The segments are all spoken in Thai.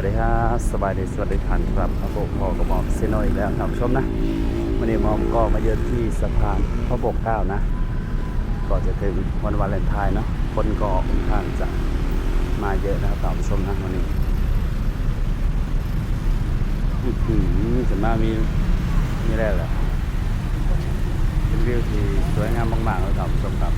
วัสดีครับสบายดีสวัสดีท่านครับพระบกพอกระบอกเซโนอีกแล้วท่านผู้ชมนะวันนี้มอมก็มาเยือนที่สะพานพระบกเก้านะก็จะถึงวันวาเลนไทน์เนาะคนก็ค่อนข้างจะมาเยอะนะครับท่านผู้ชมนะวันนี้อื้อหือจะมามีมีอะไรเหรอเป็นวิวที่สวยงามมากๆแล้วท่านผู้ชมครับ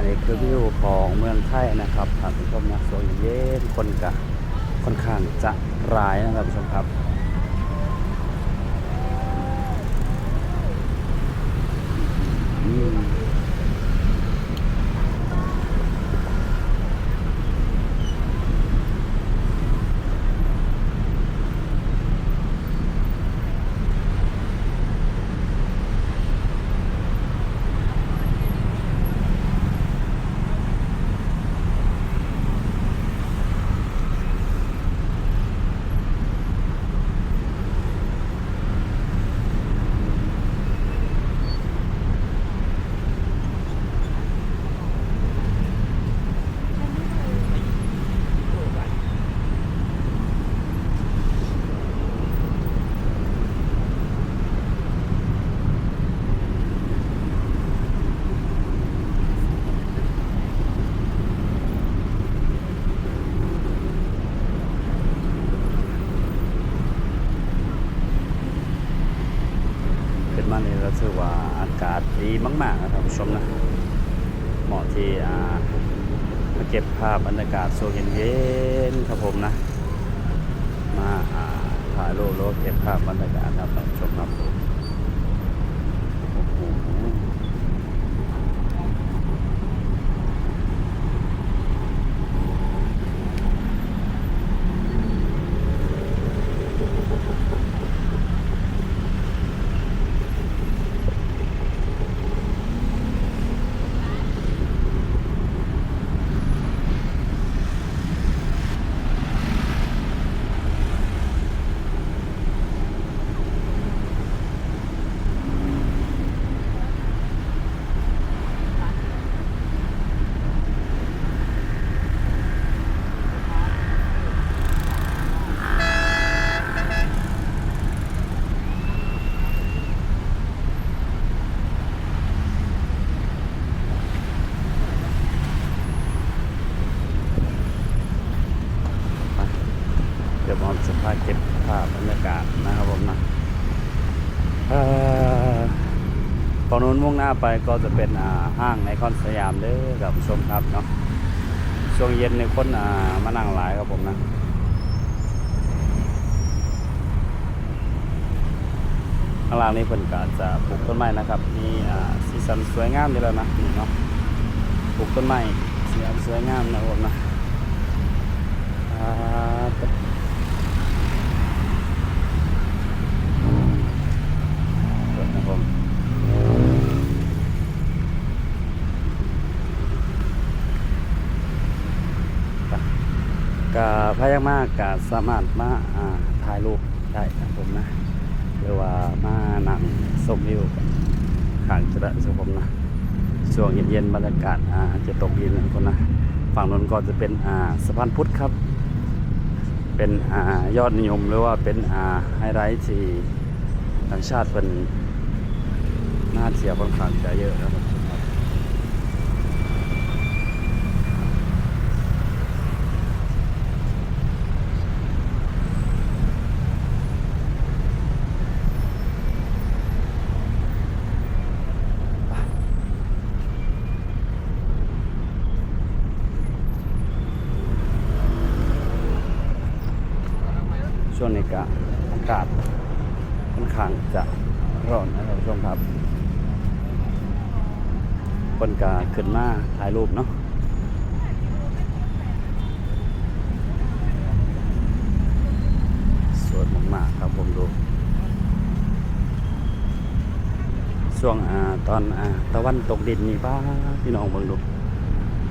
อันนี้คือวิวของเมืองไทยนะครับท่านผู้ชมนะสวยเย็นคนกะค่อนข้างจะร้ายนะครับผู้ชมครับอืมขึ้น มานี่ก็ถือว่าอากาศดีมาก ๆ นะครับผู้ชมนะเหมาะที่อ่ามาเก็บภาพบรรยากาศโซเย็นๆครับผมนะมาอ่าถ่ายรูปรถเก็บภาพบรรยากาศครับท่านผู้ชมครับ จะพาเก็บภาพบรรยากาศนะครับผมนะเอ่อตอนนู้นมุ่งหน้าไปก็จะเป็นห้างในคอนสยามเด้อกับผู้ชมครับเนาะช่วงเย็นในคนมานั่งหลายครับผมนะข้างล่างนี้เพิ่นก็จะปลูกต้นไม้นะครับมีอ่าสีสันสวยงามอยู่แล้วนะนี่เนาะปลูกต้นไม้สีสันสวยงามนะครับผมนะอ่ พายามากกาสามารถมาถ่ายรูปได้ครับผมนะหรือว่ามานั่งชมวิวข้างจระได้สผมนะช่วงเย็นๆบรรยากาศาจะตกดินนะคนนะฝั่งนู้นก็จะเป็นสะพานพุทธครับ เป็นอยอดนิยมหรือว่าเป็นไฮไลท์ที่ต่างชาติเป็นน่าเที่ยวค่อนข้างจะเยอะนะครับช่วง นี้ก็อากาศค่อนข้างจะร้อนนะครับผู้ชมครับคนกาขึ้นมาถ่ายรูปเนาะสวยมากๆครับผมดูช่วงอ่าตอนอ่าตะวันตกดินนี่ป้าพี่น้องเบิ่งดู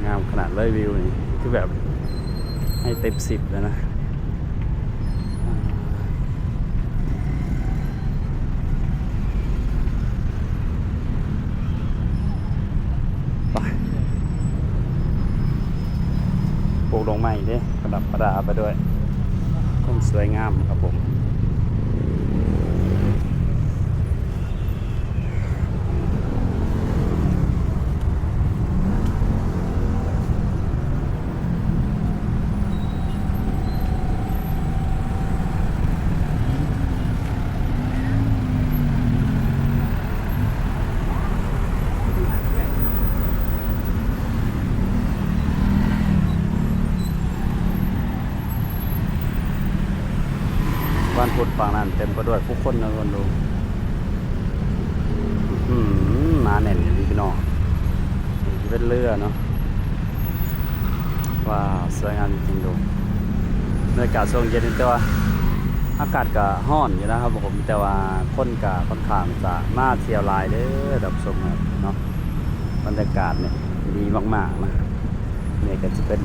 งามขนาดเลยวิวนี่คือแบบให้เต็มสิบเลยนะ ไป ลงมาอีกเด้ประดับประดาไปด้วยต้นสวยงามครับผม บ้านพุทธ ฝั่งนั้นเต็มไปด้วยผู้คนนะคนดูอืมมาแน่นอย่างนี้พี่น้องเป็นเรือเนาะว้าวสวยงามจริงดูบรรยากาศช่วงเย็นแต่ว่าอากาศก็ห้อนอยู่นะครับผมแต่ว่าคนก็ค่อนข้างจะมาเที่ยวลายเด้อดับชมเนาะบรรยากาศเนี่ยดีมากๆนะเนี่ยก็จะเป็น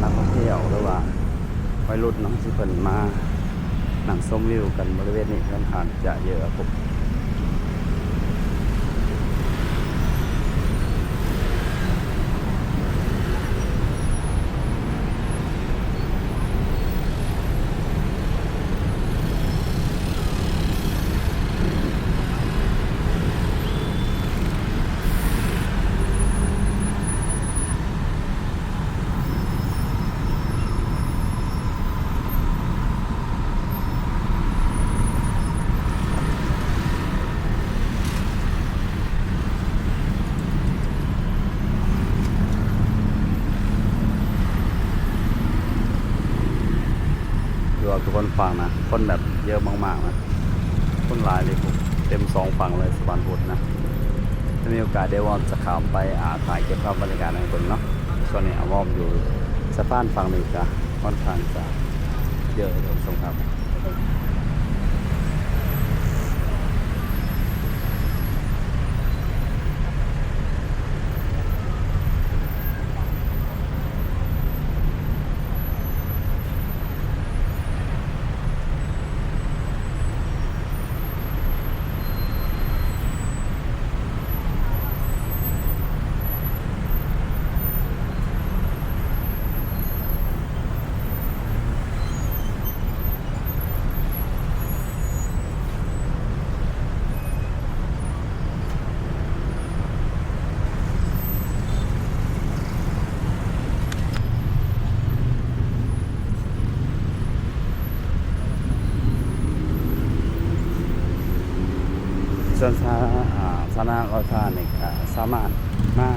นักท่องเที่ยวหรือว่าวัยรุ่นเนาะที่เพิ่นมา หนังส้มวิวกันบริเวณนี้ค่อนข้างจะเยอะครับผม ทุกคนฟังนะ คนแบบเยอะมากๆนะ คนหลายเลยผมเต็มสองฝั่งเลยสะพานพุทธนะถ้ามีโอกาสเดี๋ยวอมจะข่าวไปอาถ่ายเก็บภาพบรรยากาศในคนเนาะช่วนนี้อาวอมอยู่สะพานฝั่งนี้จ้ะค่อนข้างจะเยอะเลยสงครับ วนสาอ่าสาธารณรัฐนี่ก็สามารถมา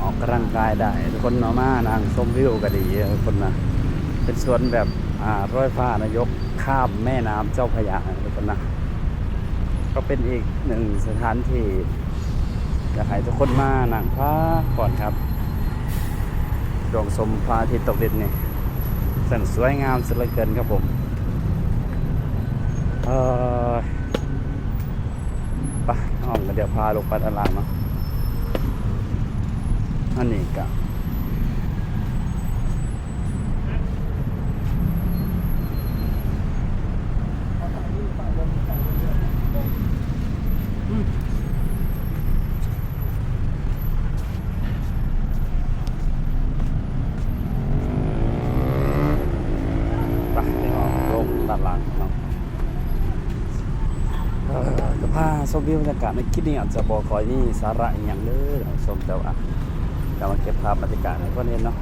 ออกกำลังกายได้ทุกคนเนาะมานั่งชมวิวก็ดีทุกคนนะเป็นสวนแบบอ่ารอยฟ้านายกข้ามแม่น้ำเจ้าพระยาทุกคนนะก็เป็นอีกหนึ่งสถานที่อยากให้ทุกคนมานั่งพักก่อนครับดวงชมพระอาทิตย์ตกดินนี่แสนสวยงามสุดเลือเกินครับผม เออ ไปห้องก็เดี๋ยวพาลงไปด้านล่างเนาอันนี้ก็ไปเดี๋ยวลงด้านล่างเนาะ เอ่อจะพา ชมวิวบรรยากาศในคลิปนี้อาจจะบอกคอยนี่สาระอย่างเด้อท่านผู้ชมแต่ว่าจะมาเก็บภาพบรรยากาศให้เพื่อนเห็นเนาะ